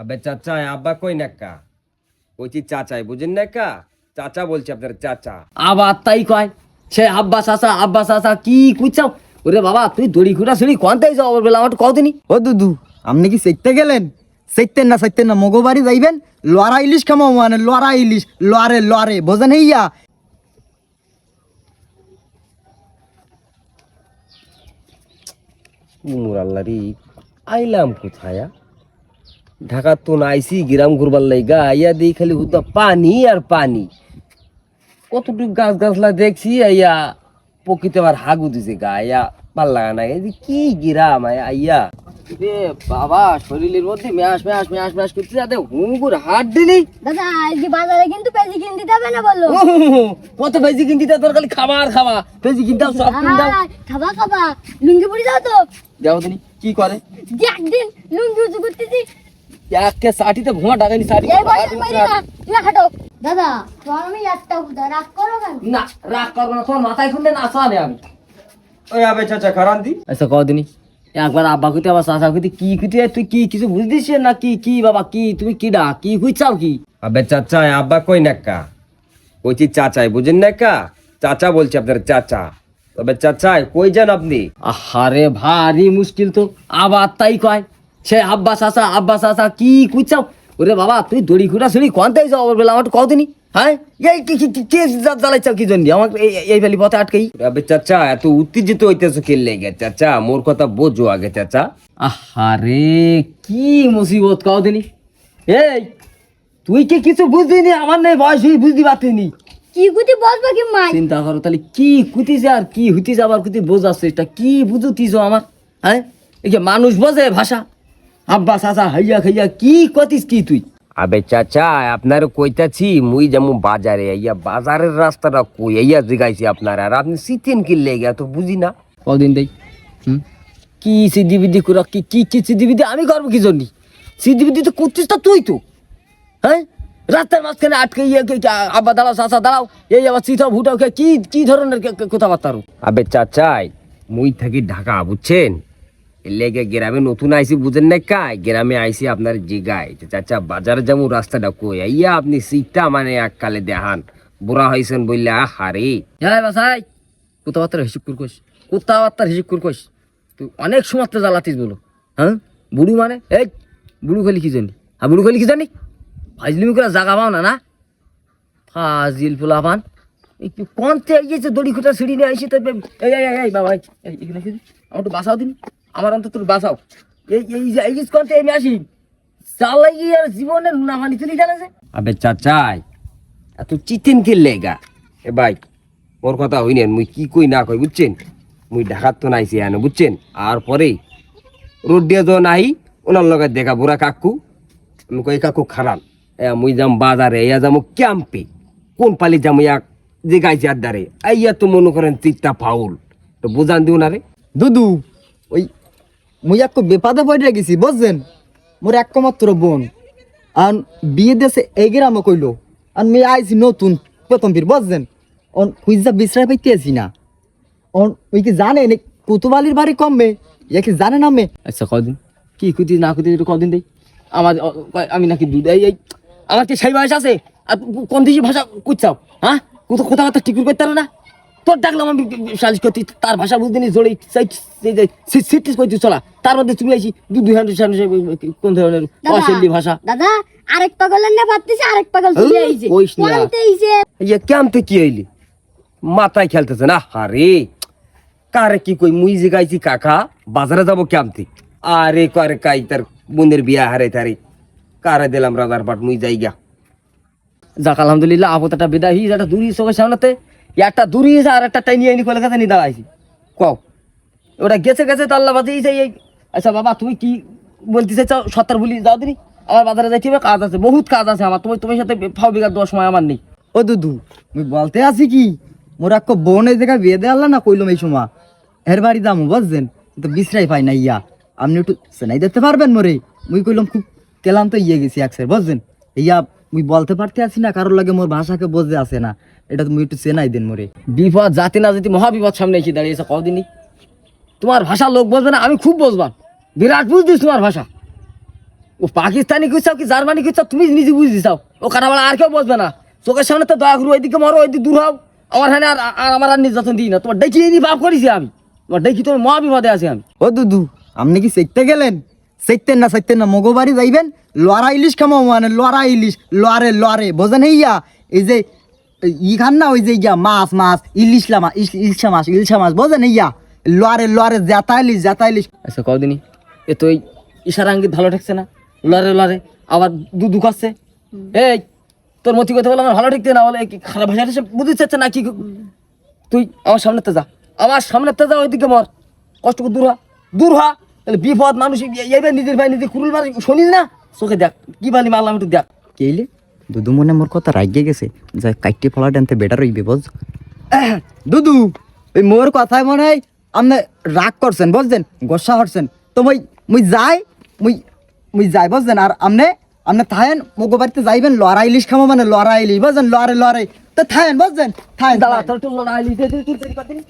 আবে চাচা আব্বা কই নাকা কইছি চাচাই বুঝেন নাকা চাচা বলছি আপনার চাচা। আবার তাই কয় সে আব্বাস আসা আব্বাস আসা কি কুচাও? ওরে বাবা তুই দড়ি খুঁড়া শুনি কোনটাই যাও বেলা আমার কদিনই ও দুদু আপনি কি সেকতে গেলেন? সেকতেন না সেকতেন না মগো বাড়ি যাইবেন? লড়া ইলিশ খামাও মানে লড়া ইলিশ লড়ে লড়ে বোঝেন ইয়া উমর আল্লাহরি আইলাম কোথায়? ঢাকা তো না আইসি গ্রাম ঘুরবার লাইগা আইয়া দিই খালি হুদা পানি আর পানি। কতটুকু গাছ গাছলা দেখছি আইয়া প্রকৃতি আবার হাগু দিছে গা আইয়া ভালো লাগা না কি গ্রাম আইয়া আইয়া। রে বাবা শরীরের মধ্যে ম্যাশ ম্যাশ ম্যাশ ম্যাশ করতে যাতে হুমকুর হাত দিলি। দাদা আজকে বাজারে কিন্তু না বলল। কত কিনতে তোর খালি খাবার খাওয়া সব আয়, খাবা খাবা। লুঙ্গি পরে যাও তো। যাও তিনি কি করে? একদিন লুঙ্গি উঁচু করতেছি একে ষাটিতে ভুয়া ডাকানি ষাটি এই বয়সের মাইরে না তুই দাদা তোমার আমি একটা রাগ করো কেন না রাগ করব না তোমার মাথায় খুললে না আসা আমি ওই আবে চাচা খারান দি আচ্ছা কদিনই একবার আব্বা কইতে আবার চাচা কইতে কি কইতে তুই কি কিছু বুঝদিস না কি কি বাবা কি তুমি কি ডা কি হইছাও কি আবে চাচা আব্বা কই নাকা কইছি চাচাই বুঝেন নাকা চাচা বলছি আপনার চাচা তবে চাচাই কই যান আপনি আহারে ভারী মুশকিল তো আবার তাই কয় সে আব্বাস আসা আব্বাস আসা কি কুচাও ওরে বাবা তুই দড়ি খুঁটা শুনি কোনটাই যাও বেলা আমার কদিনই হ্যাঁ? এই কি কি কি- কে জ্বালাইছাও কি জন্য? আমাকে এই এই ফেলি পথে আটকাই। আবে চাচা এত উত্তেজিত হইতেছো খেললে গে চাচা মোর কথা বোঝো আগে চাচা। আহারে কি মুসিবত কদিনই এই তুই কি কিছু বুঝবি নি আমার নেই বয়স বুঝতে পারতিনি। কি গুতি বলব কি মাই? চিন্তা করো তাহলে কি কুতিছে আর কি হইতেছে? আবার কুতি বোঝাচ্ছে এটা কি বুঝতিস আমার? হ্যাঁ? এই যে মানুষ বোঝে ভাষা। আব্বা চাচা হাইয়া খাইয়া কি কতিস কি তুই? আবে চাচা আপনার কইতাছি মুই যেমন বাজারে ইয়া বাজারের রাস্তাটা কই ইয়া জিগাইছি আপনার আর আপনি সিতেন কিনলে গিয়া তো বুঝি না? কদিন দেই কি সিদ্ধি বিদ্ধি করে কি কি কি সিদ্ধি বিদ্ধি আমি করব কি জন্য? সিদ্ধি বিদ্ধি তো করছিস তো তুই তো হ্যাঁ? রাস্তার মাঝখানে আটকে ইয়ে আব্বা দাঁড়াও চাচা দাঁড়াও এই আবার চিঠাও ভুটাও কে- কি কি ধরনের কথাবার্তা? আবে চাচাই মুই থাকি ঢাকা বুঝছেন? লেগে গ্রামে নতুন আইসি বুঝেন না কাই? গ্রামে আইছি আপনার জিগাই। যে চাচা বাজারে যেমন রাস্তাটা কই? ইয়া আপনি সিটটা মানে এককালে দেখান। বুড়া হয়েছেন বললে হারে হ্যাঁ বাসাই। কথাবার্তার হিসেব করে কইস। কথাবার্তার হিসেব করে তুই অনেক সময় তো জ্বালাতিস বলো। হ্যাঁ? বুড়ু মানে? এই বুড়ু খালি কি জানি? হ্যাঁ বুড়ু খালি কি জানি? ফাজলিমি করে জাগা পাও না না? ফাজিল ফুলা পান। কোন তে গিয়েছে দড়ি খুঁটা সিঁড়ি নিয়ে আইসি তো এই এই এই, এই বাবা এই, এই, আমার একটু বাঁচাও দিন। আমার অন্তত বাঁচাও। এই এই যে এই কোন তে আমি আসি। চালাই আর জীবনের নামানি তুলি জানা আবে চাচাই এত চিতেন কিনলে গা। এ ভাই মোর কথা হইনেন মুই কি কই না কই বুঝছেন? মুই ঢাকার তো নাইছি এনে বুঝছেন? আর পরে রোড দিয়ে তো নাই ওনার লগে দেখা বুড়া কাকু। আমি কই কাকু খারাপ। এ মুই যাম বাজারে ইয়া যাম ক্যাম্পে। কোন পালি যাম ইয়া যে গাইছে আর দারে আইয়া তো মনে করেন চিত্তা ফাউল। তো বুঝান দিও না রে। দুদু ওই মুই এক বেপাদে পড়ে গেছি, বুঝছেন? মোর এক মাত্র বোন। আর বিয়ে দেশে এই গ্রামে কইলো। আর মেয়ে আইছি নতুন প্রথম ফির বুঝছেন? অন কুইজা বিশ্রায় পাইতে আছি না। অন ওই কি জানে কুতুবালির বাড়ি কমবে ইয়া কি জানে না মে? আচ্ছা কদিন? কি কুতি না কুতি একটু কদিন দেই। আমার আমি নাকি দুধ, এই আমার কি সেই বয়স আছে? আর কোন দেশি ভাষা কুচাও হ্যাঁ? কোথাও কথাবার্তা ঠিক করতে পারো না। তোর ডাকলাম আমি সালিশ করতে তার ভাষা বুঝতে নি জোরে সিটিস করতে চলা। তার মধ্যে তুমি আইছি দু দুই হান্ড্রেড কোন ধরনের ভাষা? দাদা আরেক পাগলের না ভাবতেছে আরেক পাগল চলে আইছে। কইস না। ইয়া কি হইলি? মাথায় খেলতেছে না? আরে কারে কি কই? মুই যে গাইছি কাকা বাজারে যাব ক্যাম্পে। আরে কারে কাই তার বোনের বিয়া হারে তারে। কারে দিলাম রাজার পাট? মুই যাই গা যাক আলহামদুলিল্লাহ আপতাটা বিদায় হয়ে একটা দূরি চোখের সামনেতে একটা দূরি আর একটা টাইনি আইনি কলকাতা নিয়ে দাঁড়াইছি। কও, ওটা গেছে গেছে তো আল্লাহ বাদে এই আচ্ছা বাবা, তুমি কি বলতে চাইছো সত্তর বলি যাও দিনি। আমার বাজারে যাইতে হবে, কাজ আছে, বহুত কাজ আছে আমার। তুমি তোমার সাথে ফাও বিঘা দেওয়ার সময় আমার নেই। ও দুদু মুই বলতে আছি কি, মোর এক বোন এই জায়গায় বিয়ে দেওয়া না কইলাম এই সময়। এর বাড়ি যাব বুঝছেন? তো বিশ্রাই পাই না ইয়া। আপনি একটু সেনাই দিতে পারবেন মোরে। মুই কইলাম খুব তেলাম তো ইয়ে গেছি একসের বুঝছেন? ইয়া মুই বলতে পারতে আছি না, কারোর লাগে মোর ভাষাকে বোঝে আসে না। এটা তুমি একটু চেনাই দিন মোরে। বিপদ, জাতি না জাতি মহাবিপদ সামনে এসে দাঁড়িয়েছে কদিনই। তোমার ভাষা লোক বলবে না, আমি খুব বুঝবান। বিরাট বুঝদিস তোমার ভাষা। ও পাকিস্তানি কিচ্ছাও কি, জার্মানি কিচ্ছাও তুমি নিজে বুঝতে চাও ও কানাবালা আর কেউ বসবে না। চোখের সামনে তো দয়া করু ওইদিকে মরো, ওইদিকে দূর হও। আমার হ্যাঁ আর আমার আর নির্যাতন দিই না। তোমার ডেকি নি বাপ করেছি আমি। তোমার ডেকি তোমার মহাবিপদে আছি আমি। ও দুদু, আপনি কি শিখতে গেলেন? সেকতেন না সেকতেন না মগো বাড়ি যাইবেন লড়া ইলিশ খামাও মানে লড়া ইলিশ লড়ে লড়ে বোঝেন ইয়া এই যে ই খান না ওই যে ইয়া মাছ মাছ ইলিশ লামা ইলশা মাছ ইলশা মাছ বোঝেন ইয়া লড়ে লড়ে জাতা ইলিশ জাতা ইলিশ। আচ্ছা কদিনই এ তো ইশারা আঙ্গিত ভালো ঠেকছে না। লড়ে লড়ে আবার দু দু করছে এই তোর মতি কথা বলে আমার ভালো ঠেকতে না বলে কি খারাপ ভাষা সে বুঝতে চাচ্ছে না কি তুই আমার সামনেতে যা আমার সামনেতে যা ওইদিকে মর। কষ্ট করে দূর হ দূর হ। তাহলে বিপদ মানুষ এইবার নিজের ভাই নিজে কুরুল মারে শুনিস না চোখে দেখ কি বালি মারলাম একটু দেখ কেইলে দুদু মনে মোর কথা রাগিয়ে গেছে যাই কাইটে ফলা ডানতে বেটার হইবে বুঝ দুদু ওই মোর কথায় মনে হয় আপনি রাগ করছেন বুঝছেন গোসা হরছেন তো মই মুই যাই মুই মুই যাই বুঝছেন আর আপনি আপনি থাকেন মগো বাড়িতে যাইবেন লড়াই ইলিশ খামো মানে লড়াই ইলিশ বুঝছেন লড়ে লড়ে তো থাকেন বুঝছেন থাকেন দাঁড়া তোর একটু লড়াই তুই